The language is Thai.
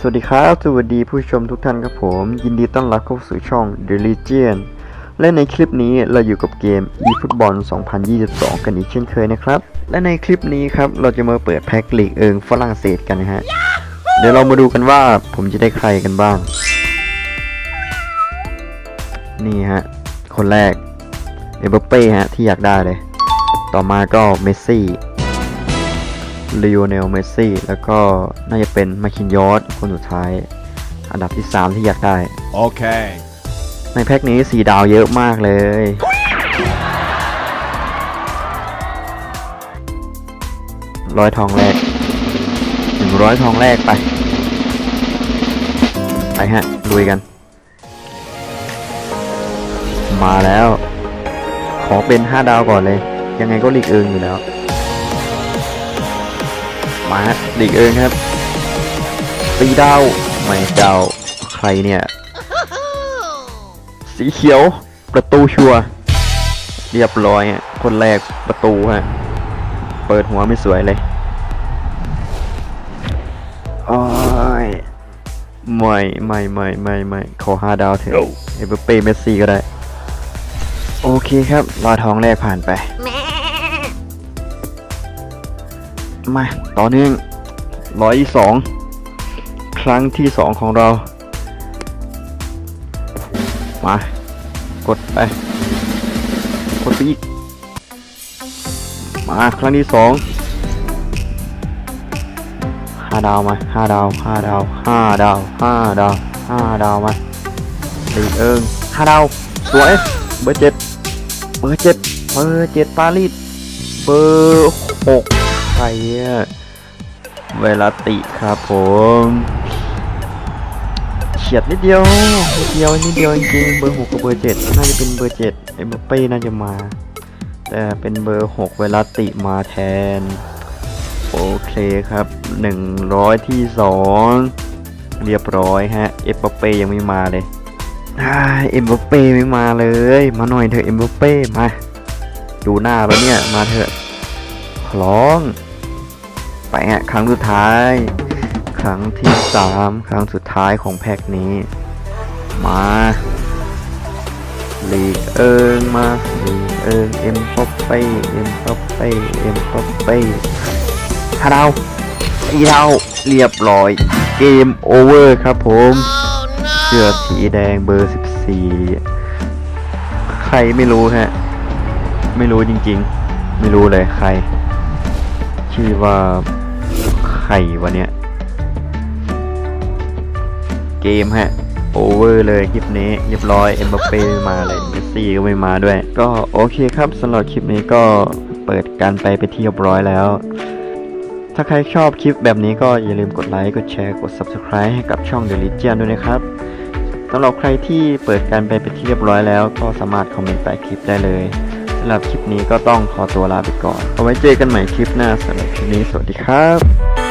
สวัสดีครับ สวัสดีผู้ชมทุกท่านครับผม ยินดีต้อนรับเข้าสู่ช่อง The Legion และในคลิปนี้เราอยู่กับเกม eFootball 2022 กันอีกเช่นเคยนะครับ และในคลิปนี้ครับเราจะมาเปิดแพ็กลีกเอิงฝรั่งเศสกันนะฮะ เดี๋ยวเรามาดูกันว่าผมจะได้ใครกันบ้าง นี่ฮะ คนแรก เอเบเป้ฮะที่อยากได้เลย ต่อมาก็เมสซี่ลีโอเนลเมสซี่แล้วก็น่าจะเป็นมาคินยอสคนสุดท้าย อันดับที่ 3 ที่อยากได้ Okay. ในแพ็กนี้สีดาวเยอะมากเลย ร้อยทองแรกหนึ่งร้อยทองแรกไป ไปฮะลุยกัน มาแล้ว ขอเป็น 5 ดาวก่อนเลย ยังไงก็ลีกเอิงอยู่แล้ว มาฮะลีกเอิงครับสีดาวไม่เจ้าใครเนี่ย สีเขียวประตูชัวร์เรียบร้อยฮะคนแรกประตูฮะเปิดหัวไม่สวยเลยโอ้ยไม่ไม่ไม่ไม่ไม่ขอห้าดาวเถอะเอเบเป้เมสซี่ก็ได้ โอเคครับรอทองแรกผ่านไป มาต่อเนื่องร้อยสองครั้งที่สองของเรา มากดไปกดไปอีกมาครั้งที่สองห้าดาวมาห้าดาวห้าดาวห้าดาวห้าดาวห้าดาวมาตีเอิงห้าดาวสวยเบอร์เจ็ดเบอร์เจ็ดเบอร์เจ็ดปารีสเบอร์หก ครอะเวลาติครับผมเฉียดนิดเดียวนิดเดียวนิดเดียวจริงเบอร์หกกับเบอร์เจ็ดน่าจะเป็นเบอร์เจ็ดเอ็มบัปเป้น่าจะมา แต่เป็นเบอร์หกเวลาติมาแทน โอเคครับหนึ่งร้อยที่สองเรียบร้อยฮะ เอ็มบัปเป้ยังไม่มาเลยเอ็มบัปเป้ไม่มาเลย มาหน่อยเถอะเอ็มบัปเป้มา ดูหน้าแล้วเนี่ยมาเถอะร้อง ไปฮะครั้งสุดท้าย ครั้งที่สามครั้งสุดท้ายของแพ็กนี้ มาลีกเอิงมาลีกเอิงเอ็มป๊อปเป้เอ็มป๊อปเป้เอ็มป๊อปเป้ห้าดาวสี่ดาวเรียบร้อย เกมโอเวอร์ครับผมเสื้อสีแดงเบอร์ 14 ใครไม่รู้ฮะ ไม่รู้จริงๆ ไม่รู้เลยใคร ชื่อว่า ใครวะเนี่ยเกมฮะ โอเวอร์เลยคลิปนี้เรียบร้อยเอ็มบัปเป้ไม่มาเลยเมสซี่ก็ไม่มาด้วย ก็โอเคครับสำหรับคลิปนี้ก็เปิดการไปไปที่เรียบร้อยแล้ว ถ้าใครชอบคลิปแบบนี้ก็อย่าลืมกดไลค์กดแชร์กด Subscribe ให้กับช่อง The Legion ด้วยนะครับสำหรับใครที่เปิดการไปไปที่เรียบร้อยแล้ว ก็สามารถคอมเมนต์ใต้คลิปได้เลยสำหรับคลิปนี้ก็ต้องขอตัวลาไปก่อน เอาไว้เจอกันใหม่คลิปหน้าสำหรับคลิปนี้สวัสดีครับ